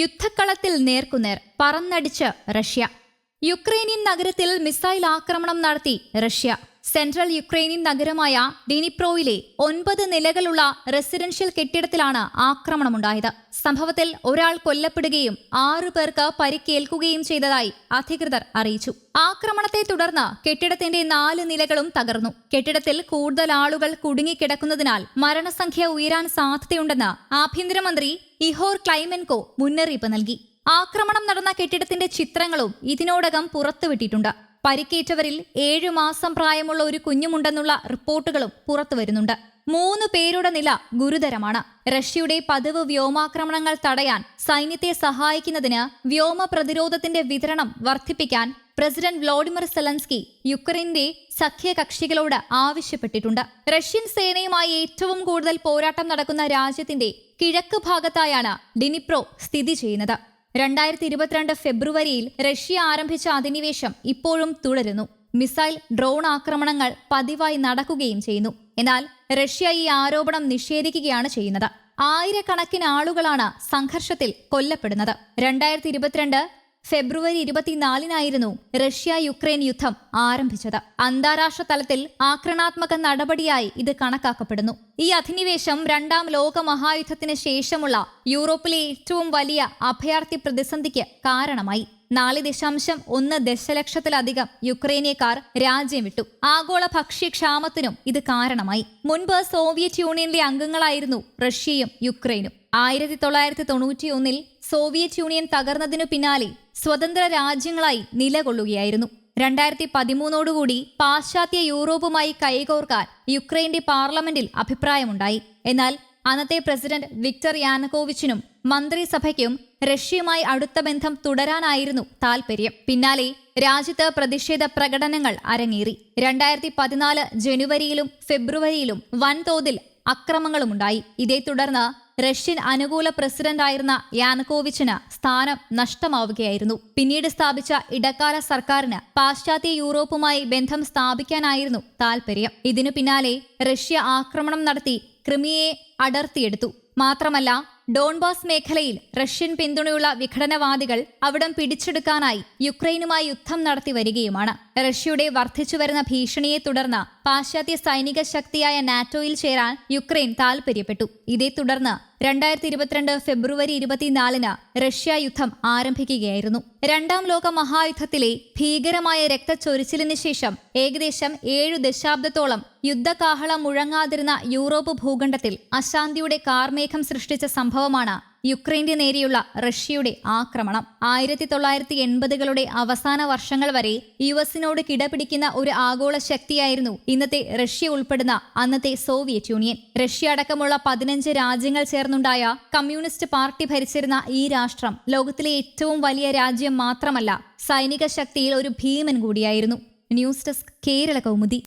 യുദ്ധക്കളത്തിൽ നേർക്കുനേർ പറന്നടിച്ച് Russia. Ukrainian നഗരത്തിൽ മിസൈൽ ആക്രമണം നടത്തി റഷ്യ. സെൻട്രൽ യുക്രൈനിയൻ നഗരമായ ഡിനിപ്രോയിലെ ഒൻപത് നിലകളുള്ള റെസിഡൻഷ്യൽ കെട്ടിടത്തിലാണ് ആക്രമണമുണ്ടായത്. സംഭവത്തിൽ ഒരാൾ കൊല്ലപ്പെടുകയും ആറു പേർക്ക് പരിക്കേൽക്കുകയും ചെയ്തതായി അധികൃതർ അറിയിച്ചു. ആക്രമണത്തെ തുടർന്ന് കെട്ടിടത്തിന്റെ നാല് നിലകളും തകർന്നു. കെട്ടിടത്തിൽ കൂടുതൽ ആളുകൾ കുടുങ്ങിക്കിടക്കുന്നതിനാൽ മരണസംഖ്യ ഉയരാൻ സാധ്യതയുണ്ടെന്ന് ആഭ്യന്തരമന്ത്രി ഇഹോർ ക്ലൈമെൻകോ മുന്നറിയിപ്പ് നൽകി. ആക്രമണം നടന്ന കെട്ടിടത്തിന്റെ ചിത്രങ്ങളും ഇതിനോടകം പുറത്തുവിട്ടിട്ടുണ്ട്. പരിക്കേറ്റവരിൽ ഏഴു മാസം പ്രായമുള്ള ഒരു കുഞ്ഞുമുണ്ടെന്നുള്ള റിപ്പോർട്ടുകളും പുറത്തുവരുന്നുണ്ട് മൂന്ന് പേരുടെ നില ഗുരുതരമാണ്. റഷ്യയുടെ പതിവ് വ്യോമാക്രമണങ്ങൾ തടയാൻ സൈന്യത്തെ സഹായിക്കുന്നതിന് വ്യോമ പ്രതിരോധത്തിന്റെ വിതരണം വർദ്ധിപ്പിക്കാൻ പ്രസിഡന്റ് വ്ളോഡിമിർ സെലൻസ്കി യുക്രൈന്റെ സഖ്യകക്ഷികളോട് ആവശ്യപ്പെട്ടിട്ടുണ്ട്. റഷ്യൻ സേനയുമായി ഏറ്റവും കൂടുതൽ പോരാട്ടം നടക്കുന്ന രാജ്യത്തിന്റെ കിഴക്ക് ഭാഗത്തായാണ് ഡിനിപ്രോ സ്ഥിതി ചെയ്യുന്നത്. രണ്ടായിരത്തി ഇരുപത്തിരണ്ട് ഫെബ്രുവരിയിൽ റഷ്യ ആരംഭിച്ച അധിനിവേശം ഇപ്പോഴും തുടരുന്നു. മിസൈൽ ഡ്രോൺ ആക്രമണങ്ങൾ പതിവായി നടക്കുകയും ചെയ്യുന്നു. എന്നാൽ റഷ്യ ഈ ആരോപണം നിഷേധിക്കുകയാണ് ചെയ്യുന്നത്. ആയിരക്കണക്കിന് ആളുകളാണ് സംഘർഷത്തിൽ കൊല്ലപ്പെടുന്നത്. രണ്ടായിരത്തി ഇരുപത്തിരണ്ട് ഫെബ്രുവരി ഇരുപത്തിനാലിനായിരുന്നു റഷ്യ യുക്രൈൻ യുദ്ധം ആരംഭിച്ചത്. അന്താരാഷ്ട്ര തലത്തിൽ ആക്രമണാത്മക നടപടിയായി ഇത് കണക്കാക്കപ്പെടുന്നു. ഈ അധിനിവേശം രണ്ടാം ലോക മഹായുദ്ധത്തിന് ശേഷമുള്ള യൂറോപ്പിലെ ഏറ്റവും വലിയ അഭയാർത്ഥി പ്രതിസന്ധിക്ക് കാരണമായി. നാല് ദശാംശം ഒന്ന് ദശലക്ഷത്തിലധികം യുക്രൈനിയക്കാർ രാജ്യം വിട്ടു. ആഗോള ഭക്ഷ്യക്ഷാമത്തിനും ഇത് കാരണമായി. മുൻപ് സോവിയറ്റ് യൂണിയനിലെ അംഗങ്ങളായിരുന്നു റഷ്യയും യുക്രൈനും. ആയിരത്തി തൊള്ളായിരത്തി തൊണ്ണൂറ്റിയൊന്നിൽ സോവിയറ്റ് യൂണിയൻ തകർന്നതിനു പിന്നാലെ സ്വതന്ത്ര രാജ്യങ്ങളായി നിലകൊള്ളുകയായിരുന്നു. രണ്ടായിരത്തി പതിമൂന്നോടുകൂടി പാശ്ചാത്യ യൂറോപ്പുമായി കൈകോർക്കാൻ യുക്രൈന്റെ പാർലമെന്റിൽ അഭിപ്രായമുണ്ടായി. എന്നാൽ അന്നത്തെ പ്രസിഡന്റ് വിക്ടർ യാനകോവിച്ചിനും മന്ത്രിസഭയ്ക്കും റഷ്യയുമായി അടുത്ത ബന്ധം തുടരാനായിരുന്നു താൽപര്യം. പിന്നാലെ രാജ്യത്ത് പ്രതിഷേധ പ്രകടനങ്ങൾ അരങ്ങേറി. രണ്ടായിരത്തി പതിനാല് ജനുവരിയിലും ഫെബ്രുവരിയിലും വൻതോതിൽ അക്രമങ്ങളുമുണ്ടായി. ഇതേ തുടർന്ന് റഷ്യൻ അനുകൂല പ്രസിഡന്റായിരുന്ന യാനകോവിച്ചിന് സ്ഥാനം നഷ്ടമാവുകയായിരുന്നു. പിന്നീട് സ്ഥാപിച്ച ഇടക്കാല സർക്കാരിന് പാശ്ചാത്യ യൂറോപ്പുമായി ബന്ധം സ്ഥാപിക്കാനായിരുന്നു താൽപര്യം. ഇതിനു പിന്നാലെ റഷ്യ ആക്രമണം നടത്തി ക്രിമിയയെ അടർത്തിയെടുത്തു. മാത്രമല്ല ഡോൺബാസ് മേഖലയിൽ റഷ്യൻ പിന്തുണയുള്ള വിഘടനവാദികൾ അവിടം പിടിച്ചെടുക്കാനായി യുക്രൈനുമായി യുദ്ധം നടത്തി വരികയുമാണ്. റഷ്യയുടെ വർദ്ധിച്ചുവരുന്ന ഭീഷണിയെ തുടർന്ന് പാശ്ചാത്യ സൈനിക ശക്തിയായ നാറ്റോയിൽ ചേരാൻ യുക്രൈൻ താൽപര്യപ്പെട്ടു. ഇതേ തുടർന്ന് രണ്ടായിരത്തി ഇരുപത്തിരണ്ട് ഫെബ്രുവരി ഇരുപത്തിനാലിന് റഷ്യ യുദ്ധം ആരംഭിക്കുകയായിരുന്നു. രണ്ടാം ലോക മഹായുദ്ധത്തിലെ ഭീകരമായ രക്തച്ചൊരിച്ചിലിന് ശേഷം ഏകദേശം ഏഴു ദശാബ്ദത്തോളം യുദ്ധകാഹളം മുഴങ്ങാതിരുന്ന യൂറോപ്പ് ഭൂഖണ്ഡത്തിൽ അശാന്തിയുടെ കാർമേഘം സൃഷ്ടിച്ച സംഭവമാണ് യുക്രൈന്റെ നേരെയുള്ള റഷ്യയുടെ ആക്രമണം. ആയിരത്തി തൊള്ളായിരത്തി എൺപതുകളുടെ അവസാന വർഷങ്ങൾ വരെ യു എസിനോട് കിടപിടിക്കുന്ന ഒരു ആഗോള ശക്തിയായിരുന്നു ഇന്നത്തെ റഷ്യ ഉൾപ്പെടുന്ന അന്നത്തെ സോവിയറ്റ് യൂണിയൻ. റഷ്യ അടക്കമുള്ള പതിനഞ്ച് രാജ്യങ്ങൾ ചേർന്നുണ്ടായ കമ്മ്യൂണിസ്റ്റ് പാർട്ടി ഭരിച്ചിരുന്ന ഈ രാഷ്ട്രം ലോകത്തിലെ ഏറ്റവും വലിയ രാജ്യം മാത്രമല്ല സൈനിക ശക്തിയിൽ ഒരു ഭീമൻ കൂടിയായിരുന്നു. News desk Kerala Kaumudi.